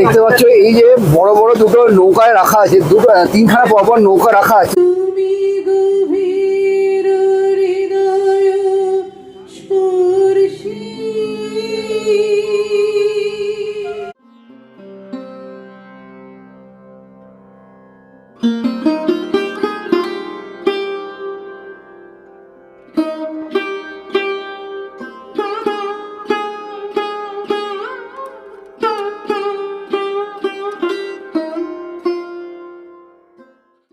দেখতে পাচ্ছ, এই যে বড় বড় দুটো নৌকায় রাখা আছে, দুটো, তিনখানা পরপর নৌকা রাখা আছে।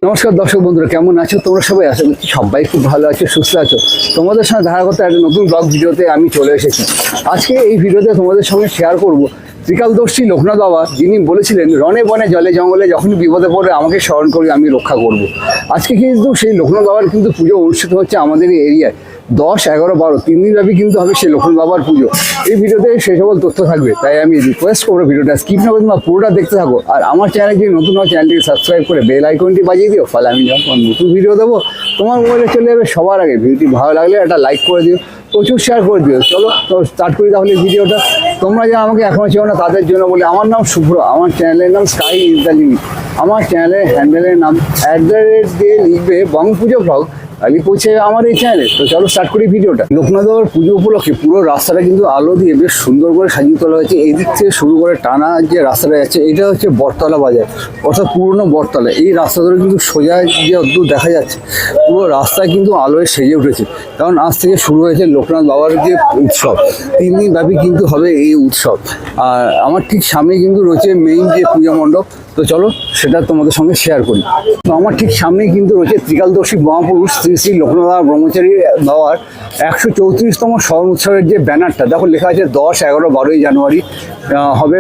নমস্কার দর্শক বন্ধুরা, কেমন আছো? তোমরা সবাই আছো সবাই খুব ভালো আছো, সুস্থ আছো। তোমাদের সঙ্গে দেখা করতে একটা নতুন ব্লগ ভিডিওতে আমি চলে এসেছি। আজকে এই ভিডিওতে তোমাদের সঙ্গে শেয়ার করব ত্রিকালদর্শী লোকনাথ বাবা। যিনি বলেছিলেন রনে বনে, জলে জঙ্গলে যখনই বিপদে পড়ে আমাকে স্মরণ করি আমি রক্ষা করব। আজকে কিন্তু সেই লোকনাথ বাবার কিন্তু পুজো অনুষ্ঠিত হচ্ছে আমাদের এরিয়ায়। দশ, এগারো, বারো, তিন দিন ব্যাপী কিন্তু হবে সেই লোকনাথ বাবার পুজো। এই ভিডিওতে সেই সকল তথ্য থাকবে। তাই আমি রিকোয়েস্ট করব ভিডিওটা স্কিপ না করে তোমরা পুরোটা দেখতে থাকো। আর আমার চ্যানেল যদি নতুন হয় চ্যানেলটিকে সাবস্ক্রাইব করে বেল আইকনটি বাজিয়ে দিও। ফলে আমি যখন নতুন ভিডিও দেবো, তোমার মোবাইলে চলে যাবে সবার আগে। ভিডিওটি ভালো লাগলে একটা লাইক করে দিও, প্রচুর শেয়ার করে দিও। চলো, তো স্টার্ট করি তাহলে ভিডিওটা তোমরা যে আমাকে এখনও চেও না, তাদের জন্য বলে, আমার নাম শুভ্র, আমার চ্যানেলের নাম স্কাই ইন্টালিমি আমার চ্যানেলের হ্যান্ডেলের নাম অ্যাট দ্য রেট দিয়ে লিখবে বং পুজো ব্লগ আগে পৌঁছে আমার এই চ্যানেলে তো চলো স্টার্ট করি ভিডিওটা। লোকনাথ বাবার পুজো উপলক্ষে পুরো রাস্তাটা কিন্তু আলো দিয়ে বেশ সুন্দর করে সাজিয়ে তোলা হয়েছে। এই দিক থেকে শুরু করে টানা যে রাস্তাটা যাচ্ছে, এটা হচ্ছে বটতলা বাজার, অর্থাৎ পুরনো বটতলা। এই রাস্তা ধরে কিন্তু সোজা যে অদ্ভুত দেখা যাচ্ছে, পুরো রাস্তায় কিন্তু আলোয় সেজে উঠেছে। কারণ আজ থেকে শুরু হয়েছে লোকনাথ বাবার যে উৎসব। তিন দিন ব্যাপী কিন্তু হবে এই উৎসব। আর আমার ঠিক সামনে কিন্তু রয়েছে মেইন যে পূজা মণ্ডপ তো চলো সেটা তোমাদের সঙ্গে শেয়ার করি। তো আমার ঠিক সামনেই কিন্তু রয়েছে ত্রিকালদর্শী মহাপুরুষ শ্রী শ্রী লোকনাথ ব্রহ্মচারী বাবার একশো চৌত্রিশতম স্মরণ উৎসবের যে ব্যানারটা, দেখো লেখা আছে দশ, এগারো, বারোই জানুয়ারি হবে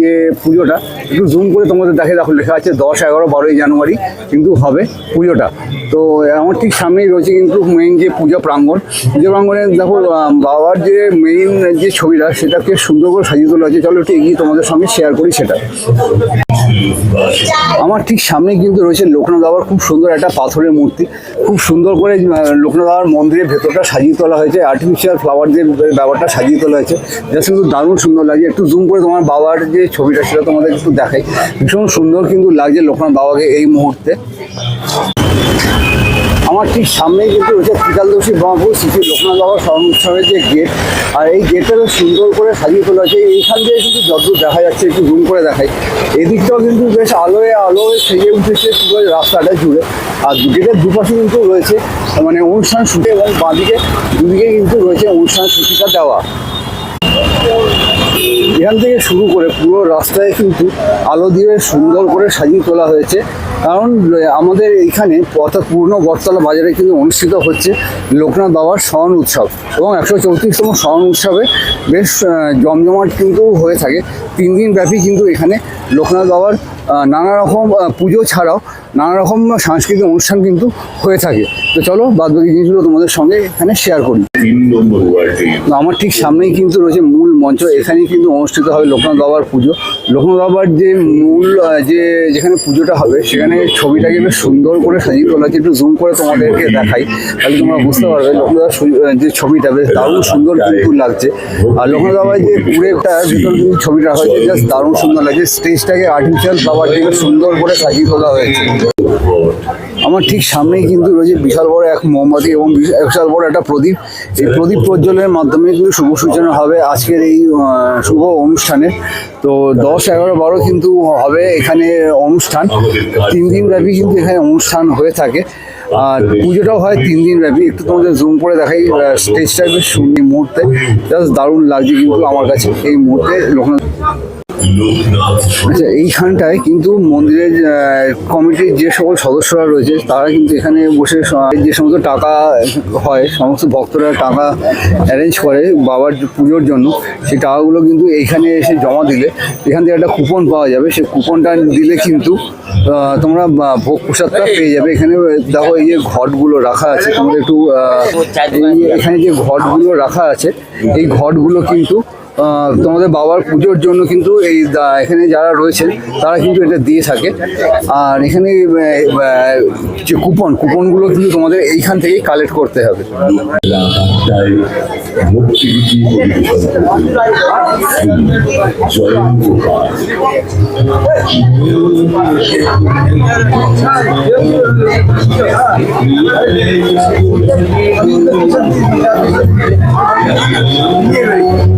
যে পুজোটা, একটু জুম করে তোমাদের দেখে দেখো, লেখা আছে দশ, এগারো, বারোই জানুয়ারি কিন্তু হবে পুজোটা। তো, আমার ঠিক সামনেই রয়েছে কিন্তু মেইন যে পূজা প্রাঙ্গণ, পূজা প্রাঙ্গণে দেখো বাবার যে মেইন যে ছবিটা, সেটাকে সুন্দর করে সাজিয়ে তোলা হয়েছে। চলো একটু এগিয়ে তোমাদের সঙ্গে শেয়ার করি সেটা। আমার ঠিক সামনে কিন্তু রয়েছে লোকনাথ বাবার খুব সুন্দর একটা পাথরের মূর্তি। খুব সুন্দর করে লোকনাথ বাবার মন্দিরের ভেতরটা সাজিয়ে তোলা হয়েছে আর্টিফিশিয়াল ফ্লাওয়ার দিয়ে ব্যাপারটা সাজিয়ে তোলা হয়েছে। যা কিন্তু দারুণ সুন্দর লাগে একটু জুম করে তোমার বাবার যে ছবিটা সেটা তোমাদের একটু দেখাই। ভীষণ সুন্দর কিন্তু লাগছে লোকনাথ বাবাকে এই মুহূর্তে। আমার ঠিক সামনেই কিন্তু রয়েছে ত্রিকালদর্শী ব্রহ্মপুর শ্রী লোকনাথ বাবা স্মরণ উৎসবের যে গেট, আর এই গেটটা সুন্দর করে সাজিয়ে তোলা হয়েছে। এইখান দিয়ে কিন্তু যতদূর দেখা যাচ্ছে, একটু জুম করে দেখাই। এদিকটাও কিন্তু বেশ আলোয় আলোয় সেজে উঠেছে পুরো রাস্তাটা জুড়ে। আর গেটের দুপাশে কিন্তু রয়েছে মানে অনুষ্ঠান শুটে এবং বাঁদিকে দুদিকে কিন্তু রয়েছে অনুষ্ঠান সূচিকা দেওয়া। এখান থেকে শুরু করে পুরো রাস্তায় কিন্তু আলো দিয়ে সুন্দর করে সাজিয়ে তোলা হয়েছে। কারণ আমাদের এইখানে অর্থাৎ পূর্ণ বটতলা বাজারে কিন্তু অনুষ্ঠিত হচ্ছে লোকনাথ বাবার স্মরণ উৎসব এবং একশো চৌত্রিশতম স্মরণ উৎসবে বেশ জমজমাট কিন্তু হয়ে থাকে। তিন দিন ব্যাপী কিন্তু এখানে লোকনাথ বাবার নানা রকম পুজো ছাড়াও নানা রকম সাংস্কৃতিক অনুষ্ঠান কিন্তু হয়ে থাকে। তো চলো বাদ বাকি জিনিসগুলো তোমাদের সঙ্গে এখানে শেয়ার করি। আমার ঠিক সামনেই কিন্তু রয়েছে মূল মঞ্চ। এখানেই কিন্তু অনুষ্ঠিত হবে লোকনাথ বাবার পুজো। লোকনাথ বাবার যে মূল যে যেখানে পুজোটা হবে সেখানে ছবিটাকে বেশ সুন্দর করে সাজিয়ে তোলা একটু জুম করে তোমাদেরকে দেখাই তাহলে তোমরা বুঝতে পারবে লোকনাথ যে ছবিটা বেশ দারুণ সুন্দর কিন্তু লাগছে। আর লোকনাথ বাবার যে পুরেটার ভিতরে কিন্তু ছবিটা হয়েছে জাস্ট দারুণ সুন্দর লাগছে। স্টেজটাকে আর্টিফিশিয়াল ফ্লাওয়ার সুন্দর করে সাজিয়ে তোলা হয়েছে। আমার ঠিক সামনেই কিন্তু রয়েছে বিশাল বড় এক মোমবাতি এবং বিশা- বিশাল বড় একটা প্রদীপ। এই প্রদীপ প্রজ্বলনের মাধ্যমে কিন্তু শুভ সূচনা হবে আজকের এই শুভ অনুষ্ঠানে। তো দশ, এগারো, বারো কিন্তু হবে এখানে অনুষ্ঠান। তিন দিন ব্যাপী কিন্তু এখানে অনুষ্ঠান হয়ে থাকে। আর পুজোটাও হয় তিন দিন ব্যাপী। একটু তোমাদের জুম করে দেখাই স্টেজটা বেশ সুন্দর মুহূর্তে। জাস্ট দারুণ লাগছে কিন্তু আমার কাছে এই মুহূর্তে। লোকনাথ আচ্ছা এইখানটায় কিন্তু মন্দিরের কমিটির যে সকল সদস্যরা রয়েছে, তারা কিন্তু এখানে বসে যে সমস্ত টাকা হয়, সমস্ত ভক্তরা টাকা অ্যারেঞ্জ করে বাবার পুজোর জন্য, সেই টাকাগুলো কিন্তু এইখানে এসে জমা দিলে, এখান থেকে একটা কুপন পাওয়া যাবে। সেই কুপনটা দিলে কিন্তু তোমরা ভোগ প্রসাদটা পেয়ে যাবে। এখানে দেখো এই যে ঘটগুলো রাখা আছে তোমরা একটু এখানে যে ঘটগুলো রাখা আছে, এই ঘটগুলো কিন্তু তোমাদের বাবার পুজোর জন্য কিন্তু এই এখানে যারা রয়েছেন, তারা কিন্তু এটা দিয়ে থাকে। আর এখানে যে কুপন কুপনগুলো কিন্তু তোমাদের এইখান থেকেই কালেক্ট করতে হবে।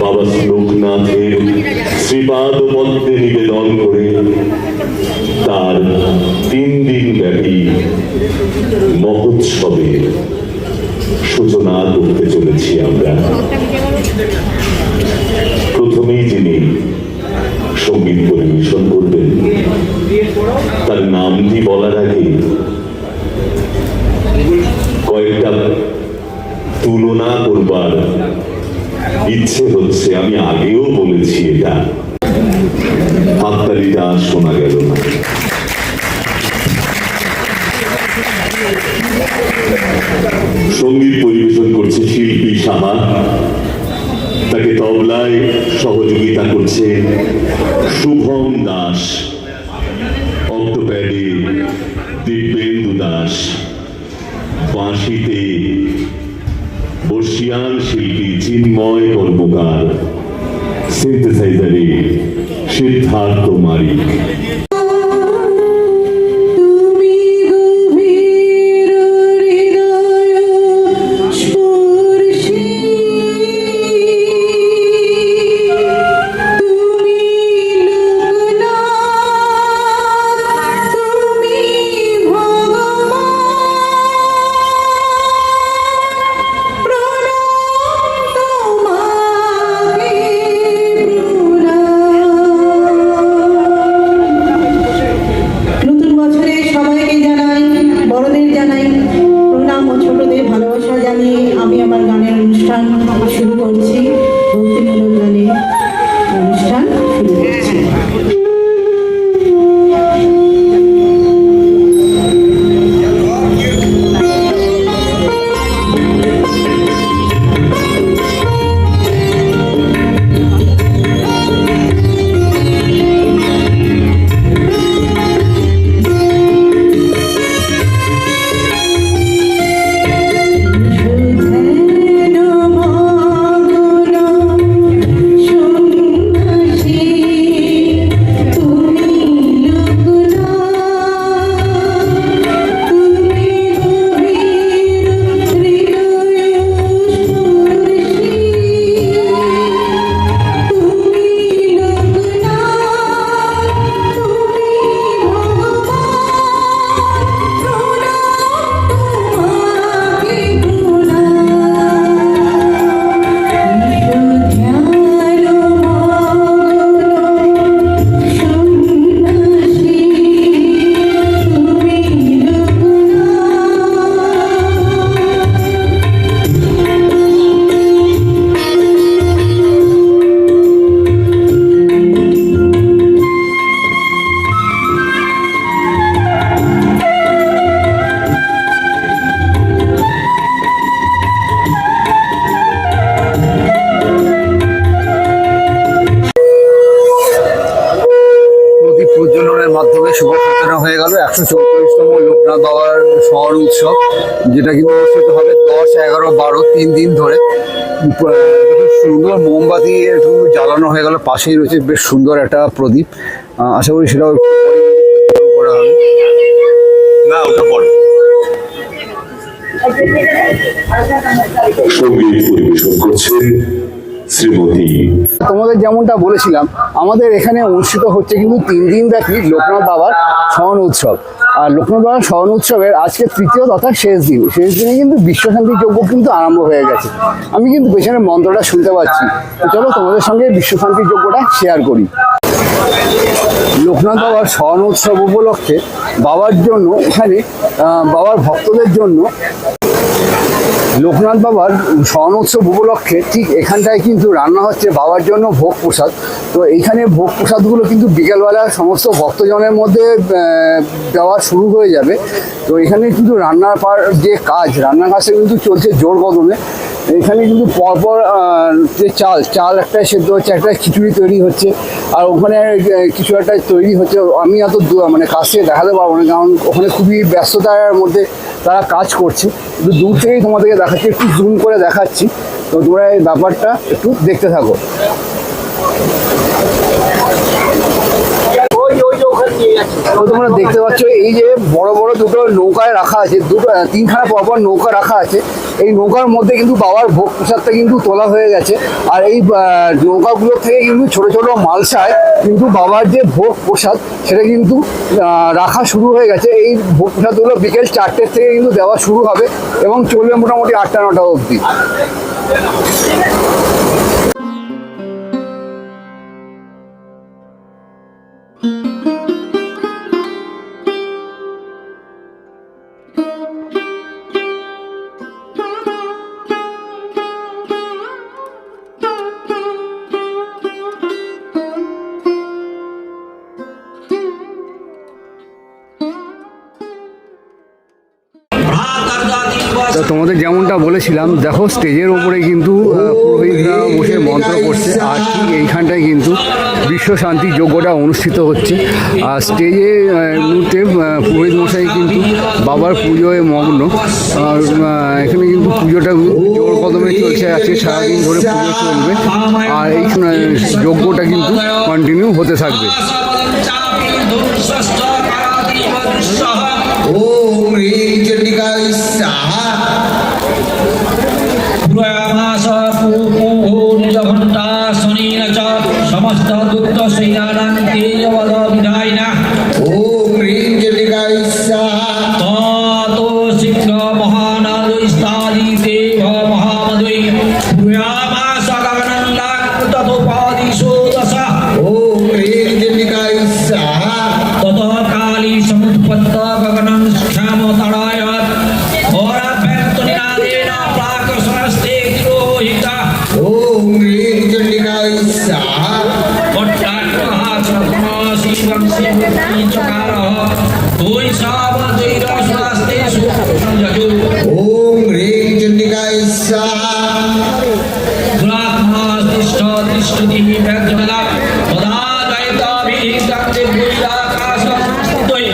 বাবা লোকনাথের শ্রীপাদ পদ্মে নিবেদন করে তার তিন দিন ব্যাপী মহোৎসবে সূচনা করতে চলেছি আমরা। দাস। অক্টোপ্যাডে দিব্যেন্দু দাস। বাঁশিতে বর্ষিয়ান শিল্পী চিন্ময় কর্মকার সিনথেসাইজারে সিদ্ধার্থ মারিক সুন্দর মোমবাতি একটু জ্বালানো হয়ে গেল পাশেই রয়েছে বেশ সুন্দর একটা প্রদীপ। আশা করি সেটাও করা হবে। না ওটা পরে। সংগীত পরিবেশন করছেন তোমাদের যেমনটা বলেছিলাম, আমাদের এখানে অনুষ্ঠিত হচ্ছে কিন্তু তিন দিন ব্যাপী লোকনাথ বাবার স্মরণ উৎসব। আর লোকনাথ বাবার স্মরণ উৎসবের আজকে তৃতীয় তথা শেষ দিন। শেষ দিনে কিন্তু বিশ্বশান্তি যজ্ঞ কিন্তু আরম্ভ হয়ে গেছে। আমি কিন্তু পেছনের মন্ত্রটা শুনতে পাচ্ছি। চলো তোমাদের সঙ্গে বিশ্বশান্তি যজ্ঞটা শেয়ার করি। লোকনাথ বাবার স্মরণ উৎসব উপলক্ষে বাবার জন্য এখানে বাবার ভক্তদের জন্য লোকনাথ বাবার স্বর্ণ উৎসব উপলক্ষে ঠিক এখানটায় কিন্তু রান্না হচ্ছে বাবার জন্য ভোগ প্রসাদ। তো এইখানে ভোগ প্রসাদগুলো কিন্তু বিকেলবেলা সমস্ত ভক্তজনের মধ্যে দেওয়া শুরু হয়ে যাবে। তো এখানে কিন্তু রান্নার পার যে কাজ, রান্নার কাজটা কিন্তু চলছে জোর কদমে। এখানে কিন্তু পরপর যে চাল চাল একটা সেদ্ধ হচ্ছে, একটা খিচুড়ি তৈরি হচ্ছে, আর ওখানে কিছু একটা তৈরি হচ্ছে। আমি এত মানে কাছ দেখাতে পারব না, কারণ ওখানে খুবই ব্যস্ততার মধ্যে তারা কাজ করছে। কিন্তু দূর থেকেই তোমাদেরকে দেখাচ্ছি, একটু জুম করে দেখাচ্ছি। তো তোমরা এই ব্যাপারটা একটু দেখতে থাকো তো তোমরা দেখতে পাচ্ছ, এই যে বড় বড় দুটো নৌকায় রাখা আছে, দুটো তিনখানা পরপর নৌকা রাখা আছে। এই নৌকার মধ্যে কিন্তু বাবার ভোগ প্রসাদটা কিন্তু তোলা হয়ে গেছে। আর এই নৌকাগুলো থেকে কিন্তু ছোট ছোট মালসায় কিন্তু বাবার যে ভোগ প্রসাদ, সেটা কিন্তু রাখা শুরু হয়ে গেছে। এই ভোগ প্রসাদগুলো বিকেল চারটের থেকে কিন্তু দেওয়া শুরু হবে এবং চলবে মোটামুটি আটটা, নটা অবধি। তোমাদের যেমনটা বলেছিলাম, দেখো স্টেজের ওপরে কিন্তু পুরোহিতরা বসে মন্ত্র করছে, আর ঠিক এইখানটায় কিন্তু বিশ্ব শান্তি যজ্ঞটা অনুষ্ঠিত হচ্ছে। আর স্টেজে মুহূর্তে পুরোহিত মশাই কিন্তু বাবার পুজোয় মগ্ন। আর এখানে কিন্তু পুজোটা জোর কদমে চলছে, আজকে সারাদিন ধরে পুজো চলবে। আর এই যজ্ঞটা কিন্তু কন্টিনিউ হতে থাকবে। 뭐야? तिष्ठति प्रज्वला तदा जयताभिः भूयाकाशस्तुतै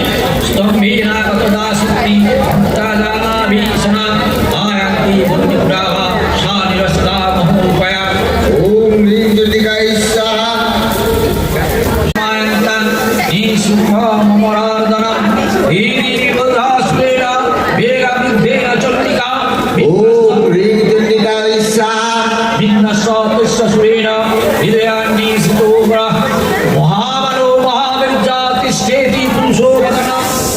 देवी पुरुषोपदः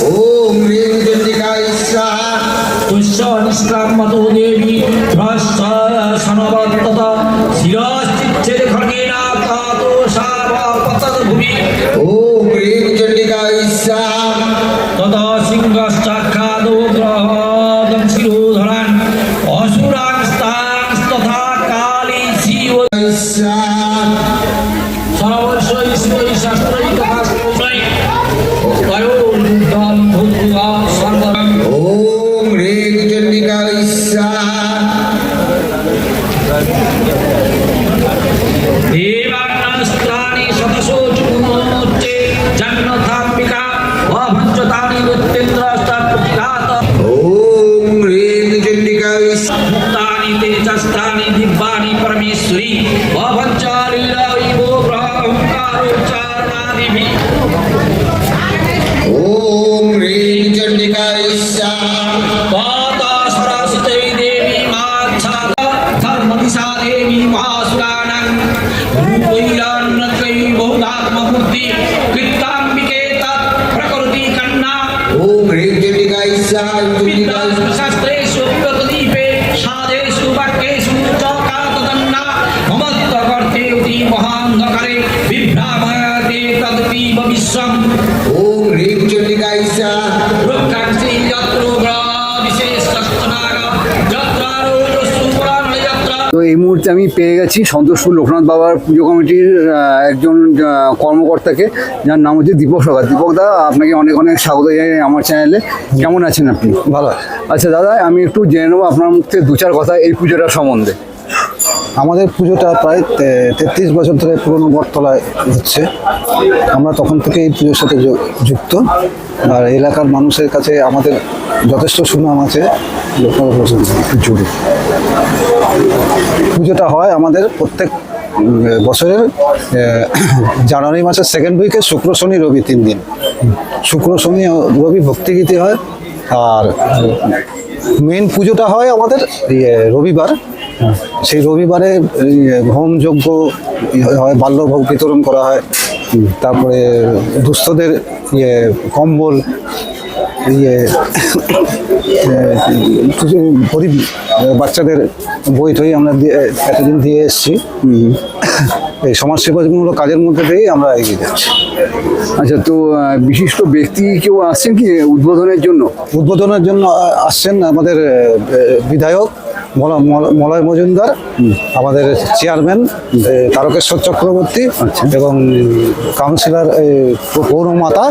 ॐ इच्छा तुष्य निष्कामतो देवी মুহূর্তে আমি পেয়ে গেছি সন্তোষপুর লোকনাথ বাবার পুজো কমিটির একজন কর্মকর্তাকে যার নাম হচ্ছে দীপক সরকার। দীপক দা আপনাকে অনেক অনেক স্বাগত জানাই আমার চ্যানেলে। কেমন আছেন আপনি? ভালো। আচ্ছা দাদা আমি একটু জেনে নেব আপনার মুখ থেকে দু চার কথা এই পুজোটার সম্বন্ধে। আমাদের পুজোটা প্রায় তেত্রিশ বছর ধরে পুরনো বটতলায় হচ্ছে। আমরা তখন থেকে এই পুজোর সাথে যুক্ত। আর এলাকার মানুষের কাছে আমাদের যথেষ্ট সুনাম আছে। লোকনাথ জুড়ে। পুজোটা হয় আমাদের প্রত্যেক বছরের জানুয়ারি মাসের সেকেন্ড উইকে শুক্র শনি রবি তিন দিন। শুক্র শনি রবি ভক্তিগীতি হয় আর মেন পুজোটা হয় আমাদের ইয়ে, রবিবার। সেই রবিবারে হোম যজ্ঞ হয় বাল্যভোগ বিতরণ করা হয় তারপরে দুস্থদের ইয়ে কম্বল ইয়ে গরিব বাচ্চাদের বই টই আমরা এতদিন দিয়ে এসেছি। এই সমাজসেবামূলক কাজের মধ্যে দিয়েই আমরা এগিয়ে যাচ্ছি। আচ্ছা তো বিশিষ্ট ব্যক্তি কেউ আসছেন কি উদ্বোধনের জন্য? উদ্বোধনের জন্য আসছেন আমাদের বিধায়ক মল- মল- মলয় মজুমদার আমাদের চেয়ারম্যান তারকেশ্বর চক্রবর্তী এবং কাউন্সিলর পৌরমাতা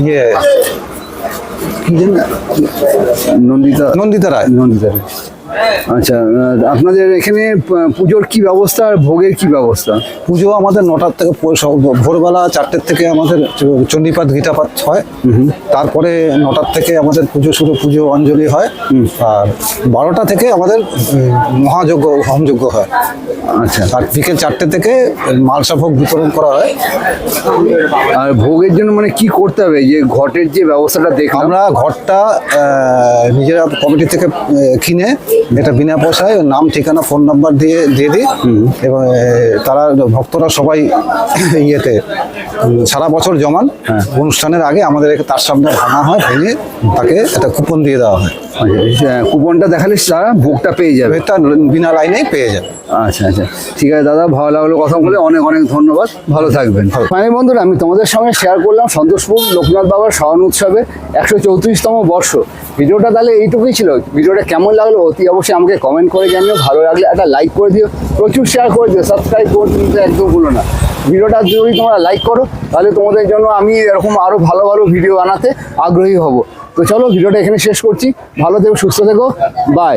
ইয়ে নন্দিতা নন্দিতা রায় নন্দিতা রায়। আচ্ছা আপনাদের এখানে পুজোর কি ব্যবস্থা আর ভোগের কি ব্যবস্থা? পুজো আমাদের নটার থেকে ভোরবেলা চারটের থেকে আমাদের চণ্ডীপাঠ গীতাপাঠ হয়। তারপরে নটার থেকে আমাদের পুজো শুরু পুজো অঞ্জলি হয়। আর বারোটা থেকে আমাদের মহাযজ্ঞ হোমযজ্ঞ হয়। আচ্ছা। আর বিকেল চারটে থেকে মালসা ভোগ বিতরণ করা হয়। আর ভোগের জন্য মানে কি করতে হবে? যে ঘটের যে ব্যবস্থাটা দেখ আমরা ঘরটা নিজেরা কমিটি থেকে কিনে এটা বিনা পয়সায় নাম ঠিকানা ফোন নাম্বার দিয়ে দিয়ে দিই। এবং তারা ভক্তরা সবাই ইয়েতে সারা বছর জমান। অনুষ্ঠানের আগে আমাদের তার সামনে ভাঙা হয় ভেঙে তাকে একটা কুপন দিয়ে দেওয়া হয়। আচ্ছা কুপনটা দেখালে তারা ভোগটা পেয়ে যাবে। এটা বিনা লাইনেই পেয়ে যাবে। আচ্ছা আচ্ছা। ঠিক আছে দাদা ভালো লাগল কথা বলে। অনেক অনেক ধন্যবাদ। ভালো থাকবেন। মানে বন্ধুরা আমি তোমাদের সঙ্গে শেয়ার করলাম সন্তোষপুর লোকনাথ বাবার শাওন উৎসবে একশো চৌত্রিশতম বর্ষ। ভিডিওটা তাহলে এইটুকুই ছিল। ভিডিওটা কেমন লাগল অতি অবশ্যই আমাকে কমেন্ট করে জানিও, ভালো লাগলে একটা লাইক করে দিও, প্রচুর শেয়ার করে দিও সাবস্ক্রাইব করতে কিন্তু একদম ভুলো না। ভিডিওটা যদি তোমরা লাইক করো, তাহলে তোমাদের জন্য আমি এরকম আরও ভালো ভালো ভিডিও বানাতে আগ্রহী হব। তো চলো, ভিডিওটা এখানে শেষ করছি, ভালো থেকো, সুস্থ থেকো বাই